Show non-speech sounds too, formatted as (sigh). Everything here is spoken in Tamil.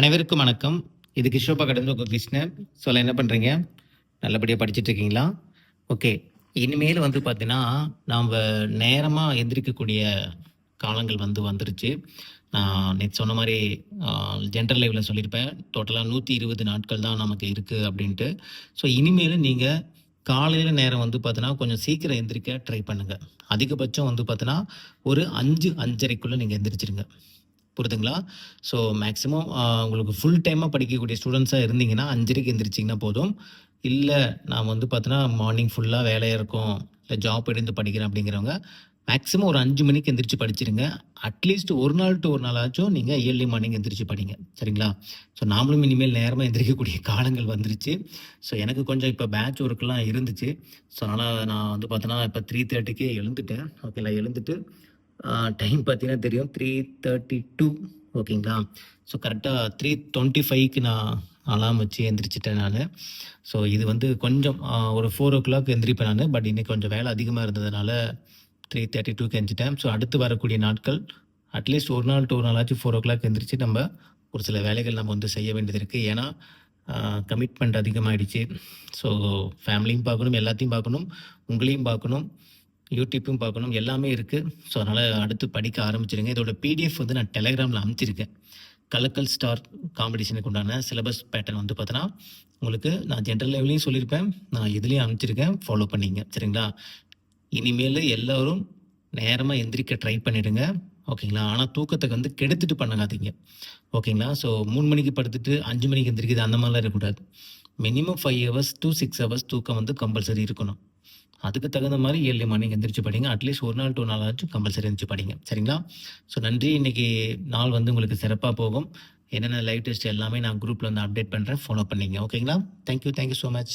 அனைவருக்கும் வணக்கம். இது கிஷோபா கடந்து உங்கள் கிருஷ்ணன் சொல்ல என்ன பண்ணுறீங்க நல்லபடியாக படிச்சுட்டு இருக்கீங்களா ஓகே இனிமேல் வந்து பார்த்தீங்கன்னா நாம் நேரமாக எந்திரிக்கக்கூடிய காலங்கள் வந்து வந்துருச்சு. நான் நேற்று சொன்ன மாதிரி ஜென்ரல் லைவில் சொல்லியிருப்பேன். டோட்டலாக நூற்றி இருபது நாட்கள் தான் நமக்கு இருக்குது அப்படின்ட்டு. ஸோ இனிமேல் நீங்கள் காலையில் நேரம் வந்து பார்த்தீங்கன்னா கொஞ்சம் சீக்கிரம் எந்திரிக்க ட்ரை பண்ணுங்கள் அதிகபட்சம் வந்து பார்த்தீங்கன்னா ஒரு அஞ்சு அஞ்சரைக்குள்ளே நீங்கள் எந்திரிச்சிருங்க. புரியுதுங்களா ஸோ மேக்ஸிமம் உங்களுக்கு ஃபுல் டைமாக படிக்கக்கூடிய ஸ்டூடெண்ட்ஸாக இருந்தீங்கன்னா அஞ்சரைக்கு எந்திரிச்சிங்கன்னா போதும். இல்லை நான் வந்து பார்த்தீங்கன்னா மார்னிங் ஃபுல்லாக வேலையாக இருக்கும் இல்லை ஜாப் எடுத்து படிக்கிறேன் அப்படிங்கிறவங்க மேக்ஸிமம் ஒரு அஞ்சு மணிக்கு எந்திரிச்சு படிச்சிருங்க. அட்லீஸ்ட் ஒரு நாள் டு ஒரு நாளாச்சும் நீங்கள் இயர்லி மார்னிங் எந்திரிச்சு படிங்க. சரிங்களா? ஸோ நாமளும் இனிமேல் நேரமாக எந்திரிக்கக்கூடிய (laughs) காலங்கள் வந்துருச்சு. ஸோ எனக்கு கொஞ்சம் இப்போ பேட்ச் ஒர்க்லாம் இருந்துச்சு. ஸோ அதனால் நான் வந்து பார்த்தோன்னா இப்போ த்ரீ தேர்ட்டிக்கே எழுந்துட்டேன். ஓகேங்களா எழுந்துட்டு டைம் பார்த்தீங்கன்னா தெரியும். த்ரீ தேர்ட்டி டூ ஓகேங்களா? ஸோ கரெக்டாக த்ரீ டுவெண்ட்டி ஃபைவ்க்கு நான் அலாம் வச்சு எந்திரிச்சிட்டேன் நான். ஸோ இது வந்து கொஞ்சம் ஒரு ஃபோர் ஓ கிளாக் எந்திரிப்பேன் நான். பட் இன்னைக்கு கொஞ்சம் வேலை அதிகமாக இருந்ததுனால த்ரீ தேர்ட்டி டூக்கு எந்திரிச்சிட்டேன். ஸோ அடுத்து வரக்கூடிய நாட்கள் அட்லீஸ்ட் ஒரு நாள் டூ நாளாச்சும் ஃபோர் ஓ கிளாக் எந்திரிச்சு நம்ம ஒரு சில வேலைகள் நம்ம வந்து செய்ய வேண்டியது இருக்குது ஏன்னா கமிட்மெண்ட் அதிகமாகிடுச்சு ஸோ ஃபேமிலியும் பார்க்கணும் எல்லாத்தையும் பார்க்கணும் உங்களையும் பார்க்கணும். யூடியூப்பும் பார்க்கணும் எல்லாமே இருக்குது ஸோ அதனால் அடுத்து படிக்க ஆரம்பிச்சிருங்க. இதோட பிடிஎஃப் வந்து நான் டெலகிராமில் அனுப்பிச்சிருக்கேன் கலக்கல் ஸ்டார் காம்படிஷனுக்கு உண்டான சிலபஸ் பேட்டர்ன் வந்து பார்த்தோன்னா உங்களுக்கு நான் ஜென்ரல் லெவலையும் சொல்லியிருப்பேன் நான் இதுலேயும் அனுப்பிச்சிருக்கேன் ஃபாலோ பண்ணிங்க. சரிங்களா? இனிமேல் எல்லோரும் நேரமாக எந்திரிக்க ட்ரை பண்ணிவிடுங்க ஓகேங்களா? ஆனால் தூக்கத்தை வந்து கெடுத்துட்டு பண்ணாதீங்க. ஓகேங்களா? ஸோ மூணு மணிக்கு படுத்துட்டு அஞ்சு மணிக்கு எந்திரிக்குது அந்த மாதிரிலாம் இருக்கக்கூடாது. Minimum five hours to six hours தூக்கம் வந்து கம்பல்சரி இருக்கணும். அதுக்கு தகுந்த மாதிரி ஏழு மார்னிங் எந்திரிச்சு படிங்க. அட்லீஸ்ட் ஒரு நாள் டூ நாள் ஆச்சு கம்பல்சரி எந்திரிச்சு படிங்க. சரிங்களா? ஸோ நன்றி. இன்னைக்கு நாள் வந்து உங்களுக்கு சிறப்பாக போகும். என்னென்ன லைவ் டெஸ்ட் எல்லாமே நான் குரூப்பில் வந்து அப்டேட் பண்ணுறேன் ஃபாலோ பண்ணிங்க. ஓகேங்களா தேங்க்யூ தேங்க்யூ ஸோ மச்